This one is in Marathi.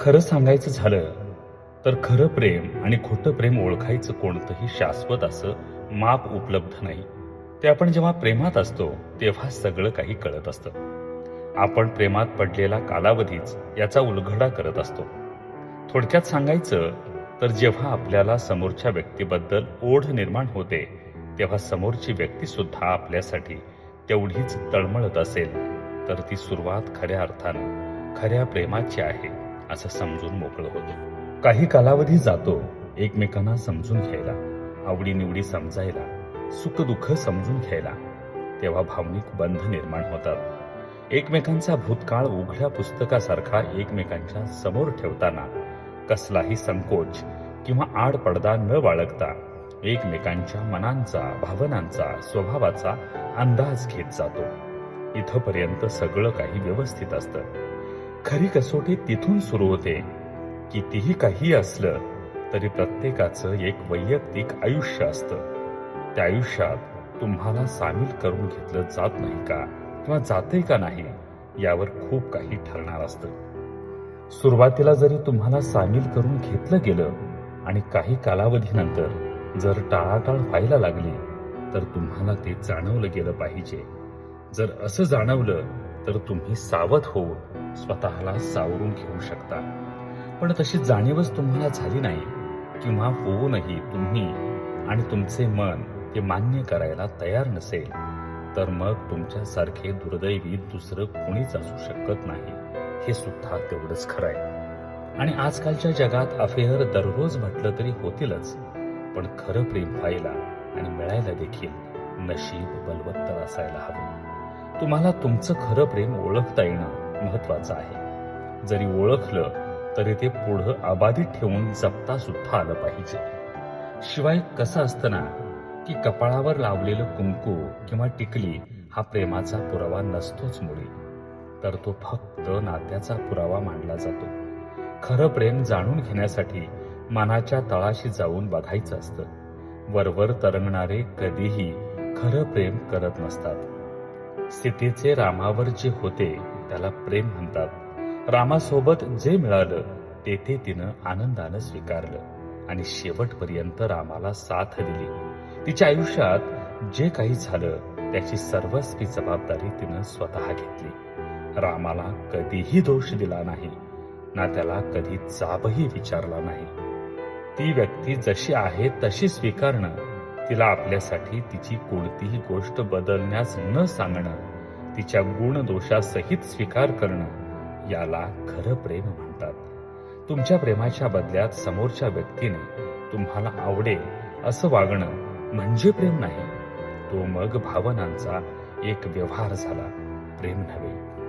खरं सांगायचं झालं तर खरं प्रेम आणि खोटं प्रेम ओळखायचं कोणतंही शाश्वत असं माप उपलब्ध नाही. ते आपण जेव्हा प्रेमात असतो तेव्हा सगळं काही कळत असतं. आपण प्रेमात पडलेला कालावधीच याचा उलघडा करत असतो. थोडक्यात सांगायचं तर जेव्हा आपल्याला समोरच्या व्यक्तीबद्दल ओढ निर्माण होते तेव्हा समोरची व्यक्ती सुद्धा आपल्यासाठी तेवढीच तळमळत असेल तर ती सुरुवात खऱ्या अर्थानं खऱ्या प्रेमाची आहे. असं समजून मोकळं होतं. काही कालावधी जातो एकमेकांना समजून घ्यायला आवडीनिवडी समजायला सुखदुःख समजून घ्यायला तेव्हा भावनिक बंध निर्माण होतात. एकमेकांचा भूतकाळ उघड्या पुस्तकासारखा एकमेकांच्या समोर ठेवताना कसलाही संकोच किंवा आड पडदा न बाळगता एकमेकांच्या मनांचा भावनांचा स्वभावाचा अंदाज घेत जातो. इथपर्यंत सगळं काही व्यवस्थित असतं. खरी कसोटी तिथून सुरू होते. कितीही काही असलं तरी प्रत्येकाचं एक वैयक्तिक आयुष्य असतं. त्या आयुष्यात तुम्हाला सामील करून घेतलं जात नाही का? किंवा जाते का नाही? यावर खूप काही ठरणार असतं. सुरुवातीला जरी तुम्हाला सामील करून घेतलं गेलं आणि काही कालावधीनंतर जर टाळाटाळ व्हायला लागली तर तुम्हाला ते जाणवलं गेलं पाहिजे. जर असं जाणवलं तर तुम्ही सावध होऊन स्वतःला सावरून घेऊ शकता. पण तशी जाणीवच तुम्हाला झाली नाही किंवा होऊनही तुम्ही आणि तुमचे मन ते मान्य करायला तयार नसेल तर मग तुमच्यासारखे दुर्दैवी दुसरं कोणीच असू शकत नाही हे सुद्धा तेवढंच खरं आहे आणि आजकालच्या जगात अफेअर दररोज म्हटलं तरी होतीलच पण खरं प्रेम व्हायला आणि मिळायला देखील नशीब बलवत्तर असायला हवं. तुम्हाला तुमचं खरं प्रेम ओळखता येणं महत्वाचं आहे. जरी ओळखलं तरी ते पुढं अबाधित ठेवून जपता सुद्धा आलं पाहिजे. शिवाय कसं असतं ना की कपाळावर लावलेलं कुंकू किंवा टिकली हा प्रेमाचा पुरावा नसतोच मुळी. तर तो फक्त नात्याचा पुरावा मानला जातो. खरं प्रेम जाणून घेण्यासाठी मनाच्या तळाशी जाऊन बघायचं असतं. वरवर तरंगणारे कधीही खरं प्रेम करत नसतात. सीतेचे रामावर जे होते त्याला प्रेम म्हणतात. रामासोबत जे मिळालं तेथे तिनं आनंदानं स्वीकारलं आणि शेवटपर्यंत रामाला साथ दिली. तिच्या आयुष्यात जे काही झालं त्याची सर्वस्वी जबाबदारी तिनं स्वतः घेतली. रामाला कधीही दोष दिला नाही ना त्याला कधी जाबही विचारला नाही. ती व्यक्ती जशी आहे तशी स्वीकारणं तिला आपल्यासाठी तिची कोणतीही गोष्ट बदलण्यास न सांगणं तिच्या गुण दोषासहित स्वीकार करणं याला खरं प्रेम म्हणतात. तुमच्या प्रेमाच्या बदल्यात समोरच्या व्यक्तीने तुम्हाला आवडेल असं वागणं म्हणजे प्रेम नाही. तो मग भावनांचा एक व्यवहार झाला. प्रेम नव्हे.